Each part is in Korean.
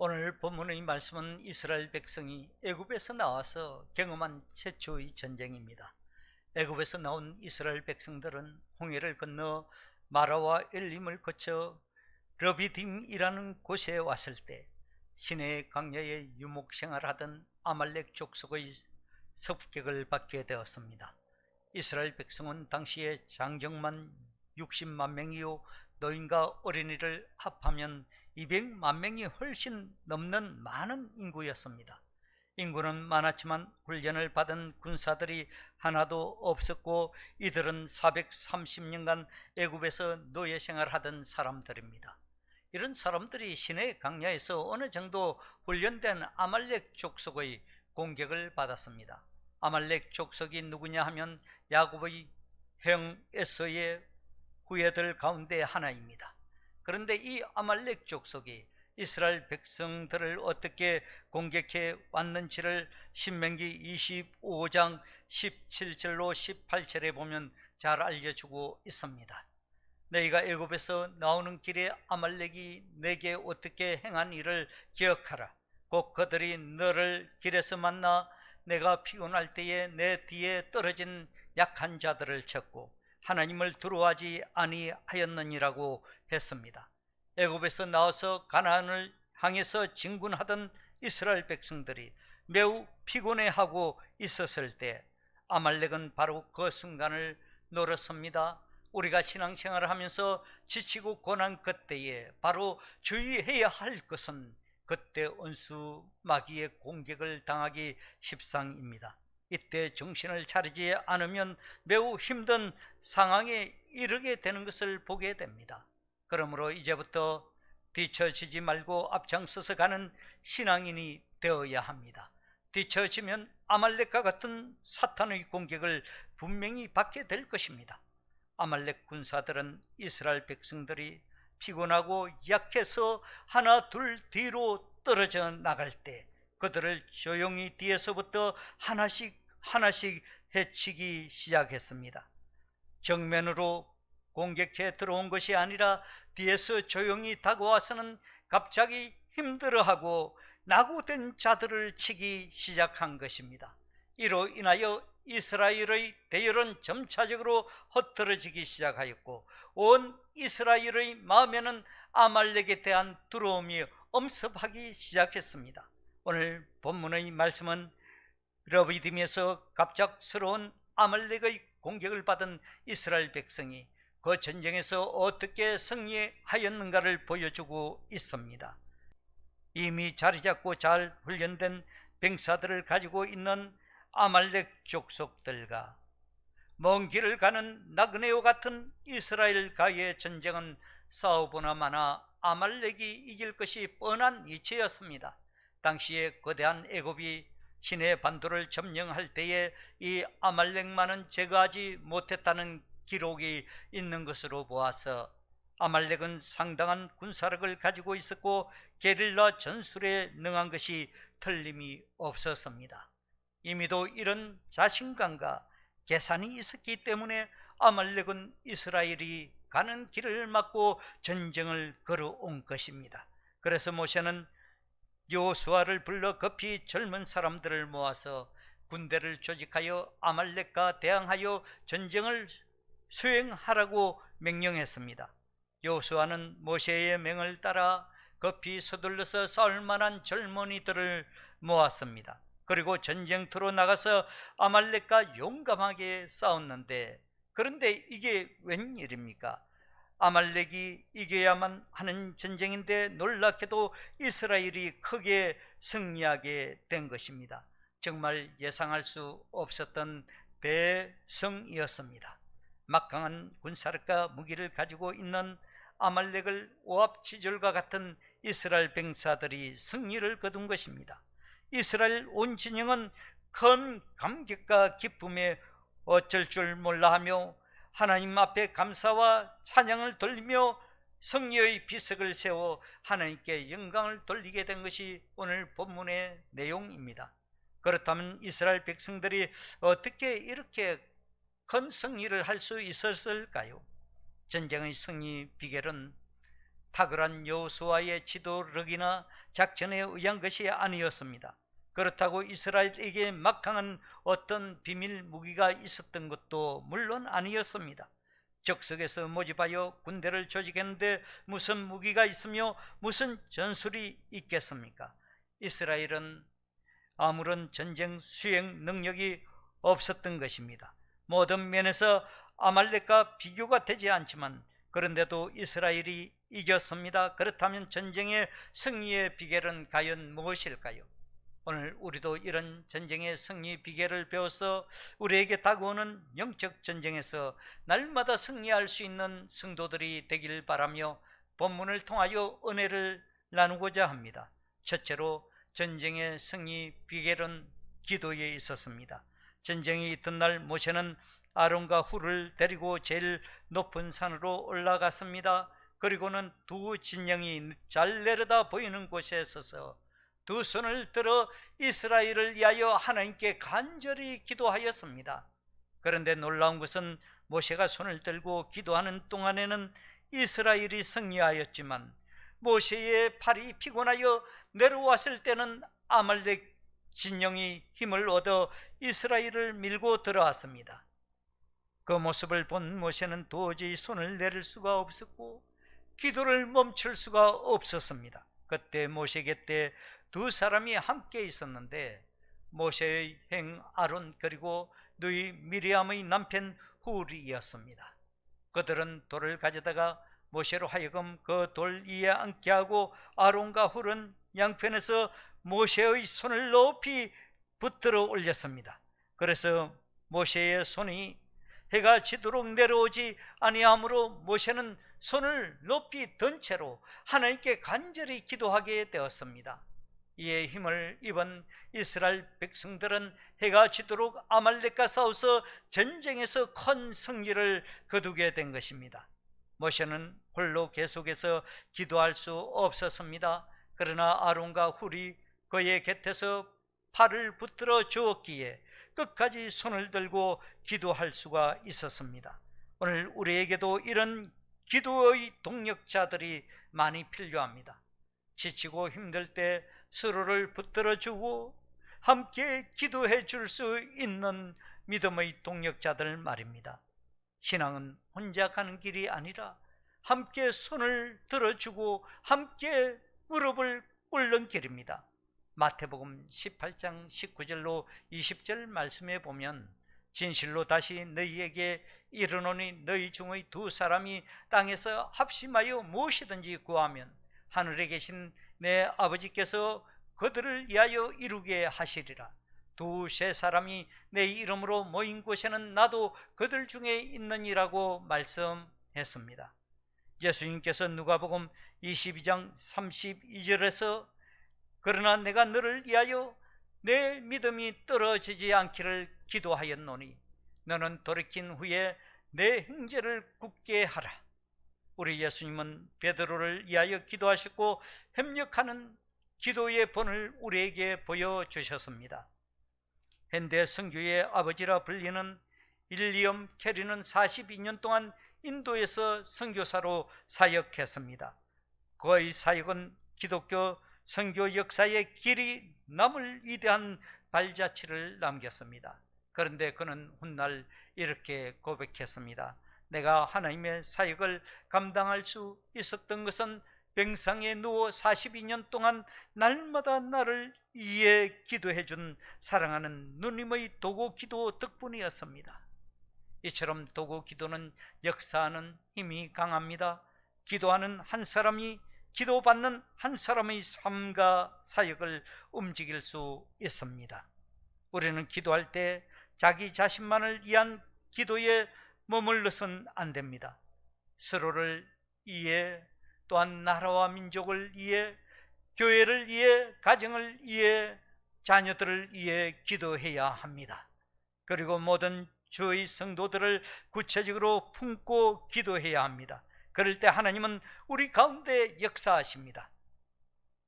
오늘 본문의 말씀은 이스라엘 백성이 애굽에서 나와서 경험한 최초의 전쟁입니다. 애굽에서 나온 이스라엘 백성들은 홍해를 건너 마라와 엘림을 거쳐 러비딤이라는 곳에 왔을 때 시내 강야에 유목 생활하던 아말렉 족속의 섭격을 받게 되었습니다. 이스라엘 백성은 당시에 장정만 60만 명이요 노인과 어린이를 합하면 200만 명이 훨씬 넘는 많은 인구였습니다. 인구는 많았지만 훈련을 받은 군사들이 하나도 없었고 이들은 430년간 애굽에서 노예 생활하던 사람들입니다. 이런 사람들이 시내 강야에서 어느 정도 훈련된 아말렉 족속의 공격을 받았습니다. 아말렉 족속이 누구냐 하면 야곱의 형 에서의 후예들 가운데 하나입니다. 그런데 이 아말렉 족속이 이스라엘 백성들을 어떻게 공격해 왔는지를 신명기 25장 17절로 18절에 보면 잘 알려주고 있습니다. 너희가 애굽에서 나오는 길에 아말렉이 내게 어떻게 행한 일을 기억하라. 곧 그들이 너를 길에서 만나 내가 피곤할 때에 내 뒤에 떨어진 약한 자들을 쳤고 하나님을 두려워하지 아니하였느니라고 했습니다. 애굽에서 나와서 가나안을 향해서 진군하던 이스라엘 백성들이 매우 피곤해하고 있었을 때 아말렉은 바로 그 순간을 노렸습니다. 우리가 신앙생활을 하면서 지치고 고난 그때에 바로 주의해야 할 것은 그때 온수 마귀의 공격을 당하기 십상입니다. 이때 정신을 차리지 않으면 매우 힘든 상황에 이르게 되는 것을 보게 됩니다. 그러므로 이제부터 뒤처지지 말고 앞장서서 가는 신앙인이 되어야 합니다. 뒤처지면 아말렉과 같은 사탄의 공격을 분명히 받게 될 것입니다. 아말렉 군사들은 이스라엘 백성들이 피곤하고 약해서 하나 둘 뒤로 떨어져 나갈 때 그들을 조용히 뒤에서부터 하나씩 하나씩 해치기 시작했습니다. 정면으로 공격해 들어온 것이 아니라 뒤에서 조용히 다가와서는 갑자기 힘들어하고 낙오된 자들을 치기 시작한 것입니다. 이로 인하여 이스라엘의 대열은 점차적으로 흩어지기 시작하였고 온 이스라엘의 마음에는 아말렉에 대한 두려움이 엄습하기 시작했습니다. 오늘 본문의 말씀은 러비딤에서 갑작스러운 아말렉의 공격을 받은 이스라엘 백성이 그 전쟁에서 어떻게 승리하였는가를 보여주고 있습니다. 이미 자리 잡고 잘 훈련된 병사들을 가지고 있는 아말렉 족속들과 먼 길을 가는 나그네와 같은 이스라엘과의 전쟁은 싸우보나 마나 아말렉이 이길 것이 뻔한 이치였습니다. 당시에 거대한 애굽이 신의 반도를 점령할 때에 이 아말렉만은 제거하지 못했다는 기록이 있는 것으로 보아서 아말렉은 상당한 군사력을 가지고 있었고 게릴라 전술에 능한 것이 틀림이 없었습니다. 이미도 이런 자신감과 계산이 있었기 때문에 아말렉은 이스라엘이 가는 길을 막고 전쟁을 걸어온 것입니다. 그래서 모세는 요수아를 불러 급히 젊은 사람들을 모아서 군대를 조직하여 아말렉과 대항하여 전쟁을 수행하라고 명령했습니다. 요수아는 모세의 명을 따라 급히 서둘러서 싸울 만한 젊은이들을 모았습니다. 그리고 전쟁터로 나가서 아말렉과 용감하게 싸웠는데 그런데 이게 웬일입니까? 아말렉이 이겨야만 하는 전쟁인데 놀랍게도 이스라엘이 크게 승리하게 된 것입니다. 정말 예상할 수 없었던 대승이었습니다. 막강한 군사력과 무기를 가지고 있는 아말렉을 오합지졸과 같은 이스라엘 병사들이 승리를 거둔 것입니다. 이스라엘 온 진영은 큰 감격과 기쁨에 어쩔 줄 몰라 하며 하나님 앞에 감사와 찬양을 돌리며 성리의 비석을 세워 하나님께 영광을 돌리게 된 것이 오늘 본문의 내용입니다. 그렇다면 이스라엘 백성들이 어떻게 이렇게 큰 승리를 할 수 있었을까요? 전쟁의 승리 비결은 탁월한 여호수아의 지도력이나 작전에 의한 것이 아니었습니다. 그렇다고 이스라엘에게 막강한 어떤 비밀 무기가 있었던 것도 물론 아니었습니다. 적석에서 모집하여 군대를 조직했는데 무슨 무기가 있으며 무슨 전술이 있겠습니까? 이스라엘은 아무런 전쟁 수행 능력이 없었던 것입니다. 모든 면에서 아말렉과 비교가 되지 않지만 그런데도 이스라엘이 이겼습니다. 그렇다면 전쟁의 승리의 비결은 과연 무엇일까요? 오늘 우리도 이런 전쟁의 승리 비결을 배워서 우리에게 다가오는 영적 전쟁에서 날마다 승리할 수 있는 성도들이 되길 바라며 본문을 통하여 은혜를 나누고자 합니다. 첫째로 전쟁의 승리 비결은 기도에 있었습니다. 전쟁이 있던 날 모세는 아론과 후를 데리고 제일 높은 산으로 올라갔습니다. 그리고는 두 진영이 잘 내려다 보이는 곳에 서서 두 손을 들어 이스라엘을 위하여 하나님께 간절히 기도하였습니다. 그런데 놀라운 것은 모세가 손을 들고 기도하는 동안에는 이스라엘이 승리하였지만 모세의 팔이 피곤하여 내려왔을 때는 아말렉 진영이 힘을 얻어 이스라엘을 밀고 들어왔습니다. 그 모습을 본 모세는 도저히 손을 내릴 수가 없었고 기도를 멈출 수가 없었습니다. 그때 모세 곁에 두 사람이 함께 있었는데 모세의 행 아론 그리고 누이 미리암의 남편 후리였습니다. 그들은 돌을 가져다가 모세로 하여금 그 돌 위에 앉게 하고 아론과 훌은 양편에서 모세의 손을 높이 붙들어 올렸습니다. 그래서 모세의 손이 해가 지도록 내려오지 아니하므로 모세는 손을 높이 든 채로 하나님께 간절히 기도하게 되었습니다. 이에 힘을 입은 이스라엘 백성들은 해가 지도록 아말렉과 싸워서 전쟁에서 큰 승리를 거두게 된 것입니다. 모세는 홀로 계속해서 기도할 수 없었습니다. 그러나 아론과 훌이 그의 곁에서 팔을 붙들어 주었기에 끝까지 손을 들고 기도할 수가 있었습니다. 오늘 우리에게도 이런 기도의 동력자들이 많이 필요합니다. 지치고 힘들 때 서로를 붙들어 주고 함께 기도해 줄 수 있는 믿음의 동력자들 말입니다. 신앙은 혼자 가는 길이 아니라 함께 손을 들어주고 함께 무릎을 꿇는 길입니다. 마태복음 18장 19절로 20절 말씀에 보면 진실로 다시 너희에게 이르노니 너희 중의 두 사람이 땅에서 합심하여 무엇이든지 구하면 하늘에 계신 내 아버지께서 그들을 위하여 이루게 하시리라. 두 세 사람이 내 이름으로 모인 곳에는 나도 그들 중에 있느니라고 말씀했습니다. 예수님께서 누가복음 22장 32절에서 그러나 내가 너를 위하여 내 믿음이 떨어지지 않기를 기도하였노니 너는 돌이킨 후에 내 형제를 굳게 하라. 우리 예수님은 베드로를 위하여 기도하셨고 협력하는 기도의 본을 우리에게 보여주셨습니다. 현대 성교의 아버지라 불리는 일리엄 캐리는 42년 동안 인도에서 선교사로 사역했습니다. 그의 사역은 기독교 선교 역사의 길이 남을 위대한 발자취를 남겼습니다. 그런데 그는 훗날 이렇게 고백했습니다. 내가 하나님의 사역을 감당할 수 있었던 것은 병상에 누워 42년 동안 날마다 나를 위해 기도해 준 사랑하는 누님의 도구 기도 덕분이었습니다. 이처럼 도구 기도는 역사하는 힘이 강합니다. 기도하는 한 사람이 기도받는 한 사람의 삶과 사역을 움직일 수 있습니다. 우리는 기도할 때 자기 자신만을 위한 기도에 머물러선 안 됩니다. 서로를 이해 또한 나라와 민족을 위해 교회를 위해 가정을 위해 자녀들을 위해 기도해야 합니다. 그리고 모든 주의 성도들을 구체적으로 품고 기도해야 합니다. 그럴 때 하나님은 우리 가운데 역사하십니다.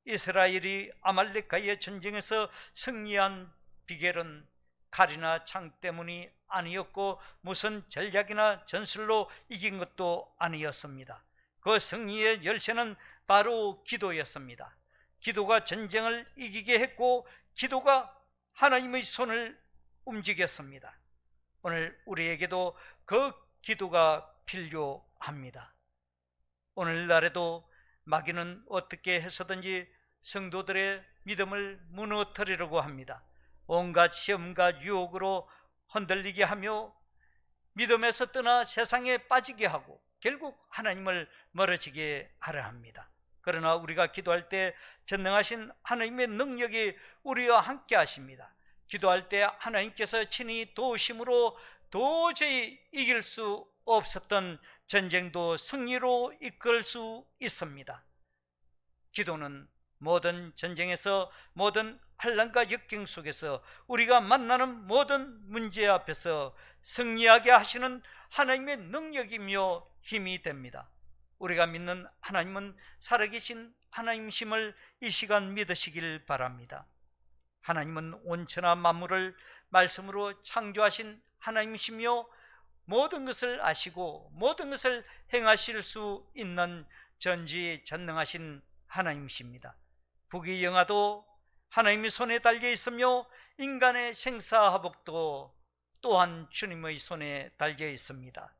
이스라엘이 아말렉과의 전쟁에서 승리한 비결은 칼이나 창 때문이 아니었고 무슨 전략이나 전술로 이긴 것도 아니었습니다. 그 승리의 열쇠는 바로 기도였습니다. 기도가 전쟁을 이기게 했고 기도가 하나님의 손을 움직였습니다. 오늘 우리에게도 그 기도가 필요합니다. 오늘날에도 마귀는 어떻게 해서든지 성도들의 믿음을 무너뜨리려고 합니다. 온갖 시험과 유혹으로 흔들리게 하며 믿음에서 떠나 세상에 빠지게 하고 결국 하나님을 멀어지게 하려 합니다. 그러나 우리가 기도할 때 전능하신 하나님의 능력이 우리와 함께 하십니다. 기도할 때 하나님께서 친히 도우심으로 도저히 이길 수 없었던 전쟁도 승리로 이끌 수 있습니다. 기도는 모든 전쟁에서 모든 환란과 역경 속에서 우리가 만나는 모든 문제 앞에서 승리하게 하시는 하나님의 능력이며 힘이 됩니다. 우리가 믿는 하나님은 살아계신 하나님심을 이 시간 믿으시길 바랍니다. 하나님은 온천한 만물을 말씀으로 창조하신 하나님이시며 모든 것을 아시고 모든 것을 행하실 수 있는 전지전능하신 하나님이십니다. 북의 영화도 하나님의 손에 달려 있으며 인간의 생사화복도 또한 주님의 손에 달려 있습니다.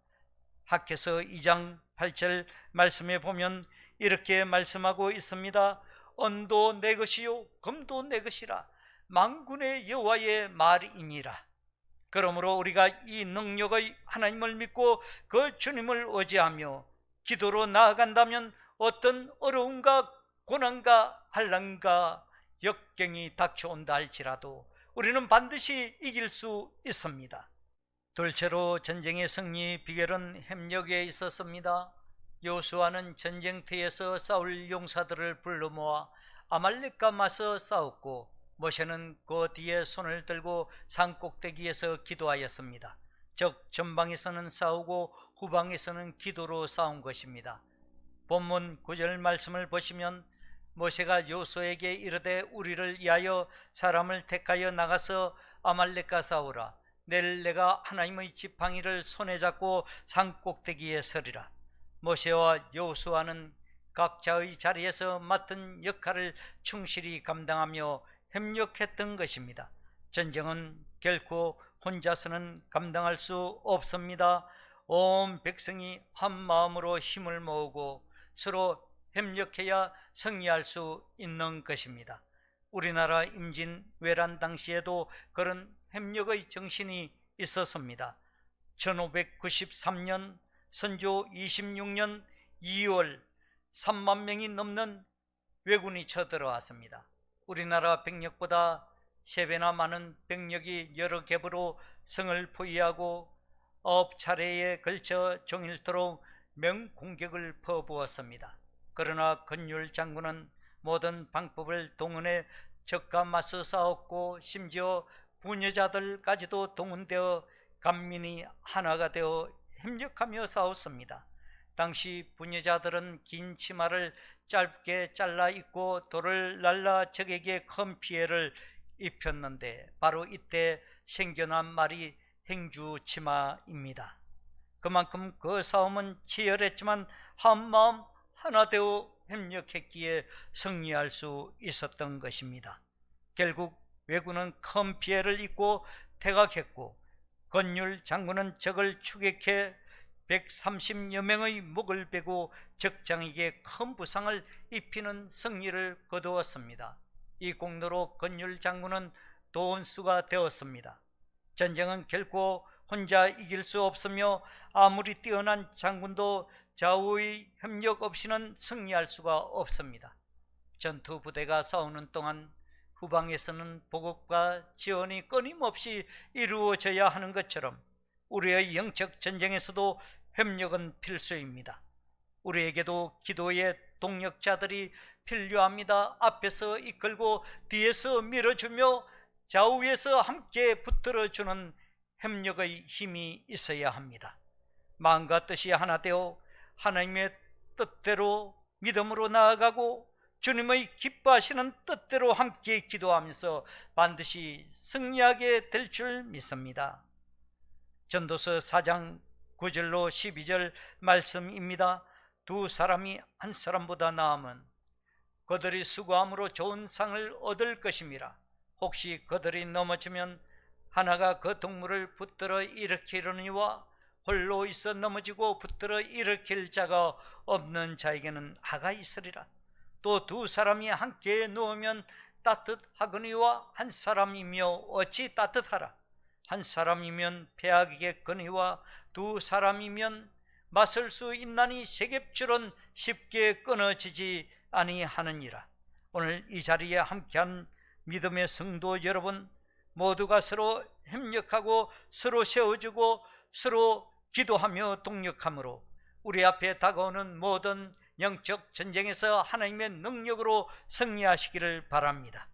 학께서 2장 8절 말씀에 보면 이렇게 말씀하고 있습니다. 언도 내 것이요 금도 내 것이라 만군의 여호와의 말이니라. 그러므로 우리가 이 능력의 하나님을 믿고 그 주님을 의지하며 기도로 나아간다면 어떤 어려움과 고난과 환란과 역경이 닥쳐온다 할지라도 우리는 반드시 이길 수 있습니다. 둘째로 전쟁의 승리 비결은 협력에 있었습니다. 요수아는 전쟁터에서 싸울 용사들을 불러 모아 아말렉과 맞서 싸웠고 모세는 그 뒤에 손을 들고 산 꼭대기에서 기도하였습니다. 즉 전방에서는 싸우고 후방에서는 기도로 싸운 것입니다. 본문 9절 말씀을 보시면 모세가 요소에게 이르되 우리를 위하여 사람을 택하여 나가서 아말렉과 싸우라 내일 내가 하나님의 지팡이를 손에 잡고 산 꼭대기에 서리라 모세와 요수아는 각자의 자리에서 맡은 역할을 충실히 감당하며 협력했던 것입니다. 전쟁은 결코 혼자서는 감당할 수 없습니다. 온 백성이 한 마음으로 힘을 모으고 서로 협력해야 승리할 수 있는 것입니다. 우리나라 임진 외란 당시에도 그런 협력의 정신이 있었습니다. 1593년 선조 26년 2월 3만 명이 넘는 왜군이 쳐들어왔습니다. 우리나라 병력보다 3배나 많은 병력이 여러 겹으로 성을 포위하고 업 차례에 걸쳐 종일토록 명공격을 퍼부었습니다. 그러나 건율 장군은 모든 방법을 동원해 적과 맞서 싸웠고 심지어 부녀자들까지도 동원되어 간민이 하나가 되어 협력하며 싸웠습니다. 당시 부녀자들은 긴 치마를 짧게 잘라 입고 돌을 날라 적에게 큰 피해를 입혔는데 바로 이때 생겨난 말이 행주 치마입니다. 그만큼 그 싸움은 치열했지만 한마음 하나 되어 협력했기에 승리할 수 있었던 것입니다. 결국 왜군은 큰 피해를 입고 퇴각했고 건율 장군은 적을 추격해 130여 명의 목을 베고 적장에게 큰 부상을 입히는 승리를 거두었습니다. 이 공로로 건율 장군은 도원수가 되었습니다. 전쟁은 결코 혼자 이길 수 없으며 아무리 뛰어난 장군도 좌우의 협력 없이는 승리할 수가 없습니다. 전투 부대가 싸우는 동안 후방에서는 보급과 지원이 끊임없이 이루어져야 하는 것처럼 우리의 영적 전쟁에서도 협력은 필수입니다. 우리에게도 기도의 동력자들이 필요합니다. 앞에서 이끌고 뒤에서 밀어주며 좌우에서 함께 붙들어주는 협력의 힘이 있어야 합니다. 마음과 뜻이 하나 되어 하나님의 뜻대로 믿음으로 나아가고 주님의 기뻐하시는 뜻대로 함께 기도하면서 반드시 승리하게 될 줄 믿습니다. 전도서 4장 9절로 12절 말씀입니다. 두 사람이 한 사람보다 나으면 그들이 수고함으로 좋은 상을 얻을 것임이라 혹시 그들이 넘어지면 하나가 그 동물을 붙들어 일으키려니와 홀로 있어 넘어지고 붙들어 일으킬 자가 없는 자에게는 하가 있으리라. 또 두 사람이 함께 누우면 따뜻하거니와 한 사람이며 어찌 따뜻하라? 한 사람이면 배하겠거니와 두 사람이면 맞설 수 있나니 세겹줄은 쉽게 끊어지지 아니하느니라. 오늘 이 자리에 함께한 믿음의 성도 여러분 모두가 서로 협력하고 서로 세워주고 서로 기도하며 동력함으로 우리 앞에 다가오는 모든 영적 전쟁에서 하나님의 능력으로 승리하시기를 바랍니다.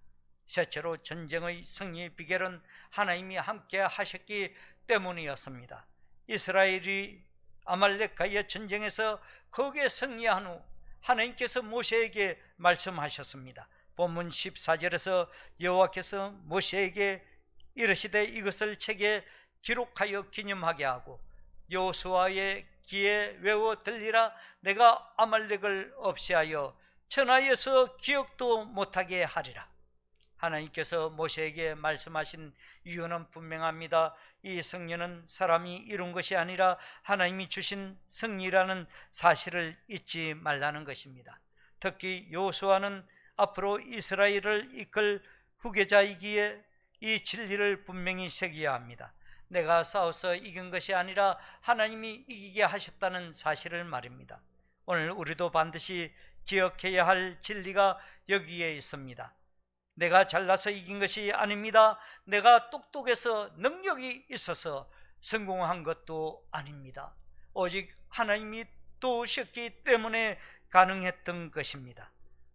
셋째로 전쟁의 승리의 비결은 하나님이 함께 하셨기 때문이었습니다. 이스라엘이 아말렉과의 전쟁에서 거기에 승리한 후 하나님께서 모세에게 말씀하셨습니다. 본문 14절에서 여호와께서 모세에게 이르시되 이것을 책에 기록하여 기념하게 하고 여호수아의 귀에 외워 들리라 내가 아말렉을 없애하여 천하에서 기억도 못하게 하리라. 하나님께서 모세에게 말씀하신 이유는 분명합니다. 이 승리는 사람이 이룬 것이 아니라 하나님이 주신 승리라는 사실을 잊지 말라는 것입니다. 특히 요수아는 앞으로 이스라엘을 이끌 후계자이기에 이 진리를 분명히 새겨야 합니다. 내가 싸워서 이긴 것이 아니라 하나님이 이기게 하셨다는 사실을 말입니다. 오늘 우리도 반드시 기억해야 할 진리가 여기에 있습니다. 내가 잘나서 이긴 것이 아닙니다. 내가 똑똑해서 능력이 있어서 성공한 것도 아닙니다. 오직 하나님이 도우셨기 때문에 가능했던 것입니다.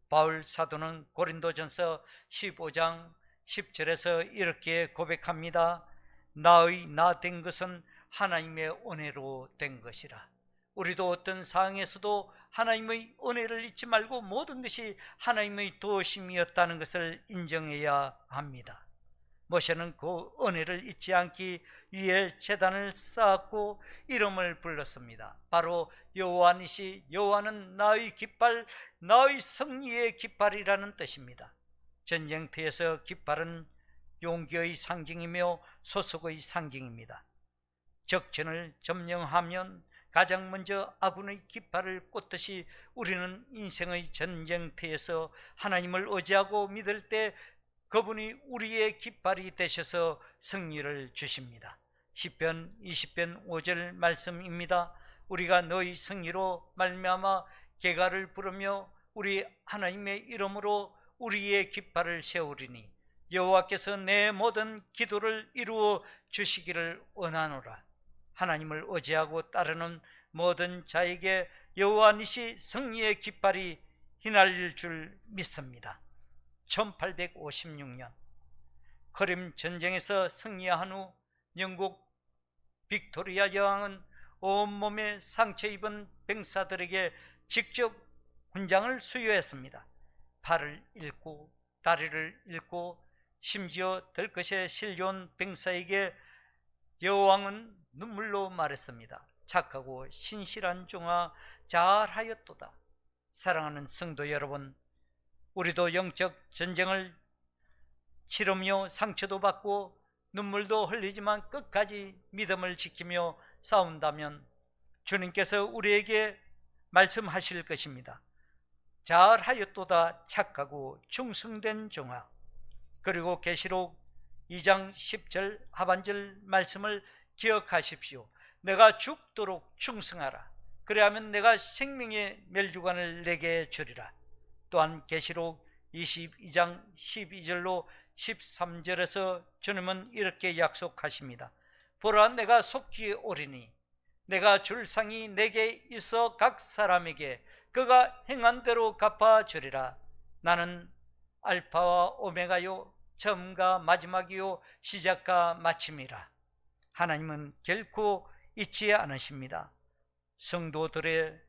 바울 사도는 고린도전서 15장 10절에서 이렇게 고백합니다. 나의 나 된 것은 하나님의 은혜로 된 것이라. 우리도 어떤 상황에서도 하나님의 은혜를 잊지 말고 모든 것이 하나님의 도심이었다는 것을 인정해야 합니다. 모세는 그 은혜를 잊지 않기 위해 재단을 쌓았고 이름을 불렀습니다. 바로 여호와니시 여호와는 나의 깃발, 나의 승리의 깃발이라는 뜻입니다. 전쟁터에서 깃발은 용기의 상징이며 소속의 상징입니다. 적전을 점령하면 가장 먼저 아군의 깃발을 꽂듯이 우리는 인생의 전쟁터에서 하나님을 의지하고 믿을 때 그분이 우리의 깃발이 되셔서 승리를 주십니다. 10편 20편 5절 말씀입니다. 우리가 너희 승리로 말미암아 개가를 부르며 우리 하나님의 이름으로 우리의 깃발을 세우리니 여호와께서 내 모든 기도를 이루어 주시기를 원하노라. 하나님을 의지하고 따르는 모든 자에게 여호와 니시 승리의 깃발이 휘날릴 줄 믿습니다. 1856년 크림 전쟁에서 승리한 후 영국 빅토리아 여왕은 온몸에 상처 입은 병사들에게 직접 훈장을 수여했습니다. 팔을 잃고 다리를 잃고 심지어 들것에 실려온 병사에게 여왕은 눈물로 말했습니다. 착하고 신실한 종아 잘하였도다. 사랑하는 성도 여러분, 우리도 영적 전쟁을 치르며 상처도 받고 눈물도 흘리지만 끝까지 믿음을 지키며 싸운다면 주님께서 우리에게 말씀하실 것입니다. 잘하였도다 착하고 충성된 종아. 그리고 계시록 2장 10절 하반절 말씀을 기억하십시오. 내가 죽도록 충성하라. 그래야면 내가 생명의 멸주관을 내게 주리라. 또한 계시록 22장 12절로 13절에서 주님은 이렇게 약속하십니다. 보라 내가 속히 오리니 내가 줄 상이 내게 있어 각 사람에게 그가 행한 대로 갚아 주리라. 나는 알파와 오메가요 처음과 마지막이요 시작과 마침이라. 하나님은 결코 잊지 않으십니다. 성도들의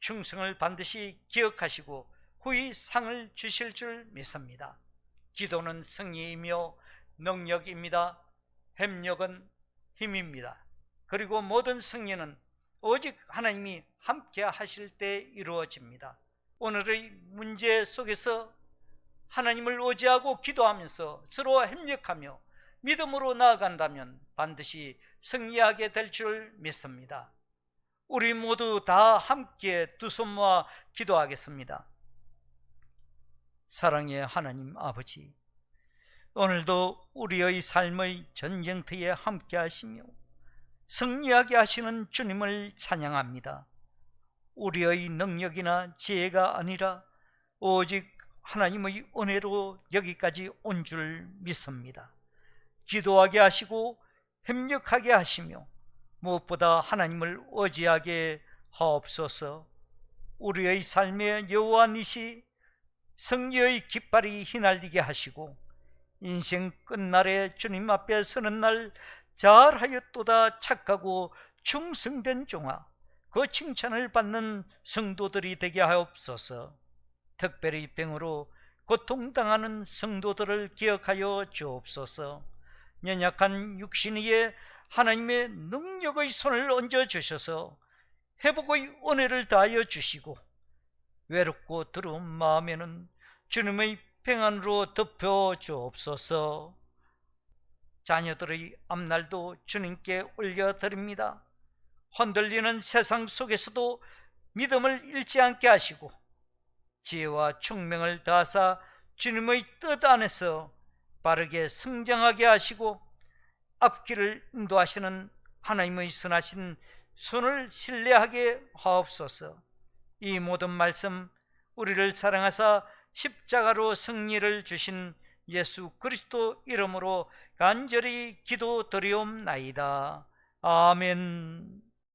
충성을 반드시 기억하시고 후히 상을 주실 줄 믿습니다. 기도는 승리이며 능력입니다. 협력은 힘입니다. 그리고 모든 승리는 오직 하나님이 함께 하실 때 이루어집니다. 오늘의 문제 속에서 하나님을 의지하고 기도하면서 서로 협력하며 믿음으로 나아간다면 반드시 승리하게 될 줄 믿습니다. 우리 모두 다 함께 두 손 모아 기도하겠습니다. 사랑의 하나님 아버지, 오늘도 우리의 삶의 전쟁터에 함께 하시며 승리하게 하시는 주님을 찬양합니다. 우리의 능력이나 지혜가 아니라 오직 하나님의 은혜로 여기까지 온 줄 믿습니다. 기도하게 하시고 협력하게 하시며 무엇보다 하나님을 의지하게 하옵소서. 우리의 삶의 여호와니시 승리의 깃발이 휘날리게 하시고 인생 끝날에 주님 앞에 서는 날 잘하였도다 착하고 충성된 종아 그 칭찬을 받는 성도들이 되게 하옵소서. 특별히 병으로 고통당하는 성도들을 기억하여 주옵소서. 연약한 육신 위에 하나님의 능력의 손을 얹어 주셔서 회복의 은혜를 다하여 주시고 외롭고 두려운 마음에는 주님의 평안으로 덮여 주옵소서. 자녀들의 앞날도 주님께 올려드립니다. 흔들리는 세상 속에서도 믿음을 잃지 않게 하시고 지혜와 총명을 다하사 주님의 뜻 안에서 빠르게 성장하게 하시고 앞길을 인도하시는 하나님의 선하신 손을 신뢰하게 하옵소서. 이 모든 말씀 우리를 사랑하사 십자가로 승리를 주신 예수 그리스도 이름으로 간절히 기도드리옵나이다. 아멘.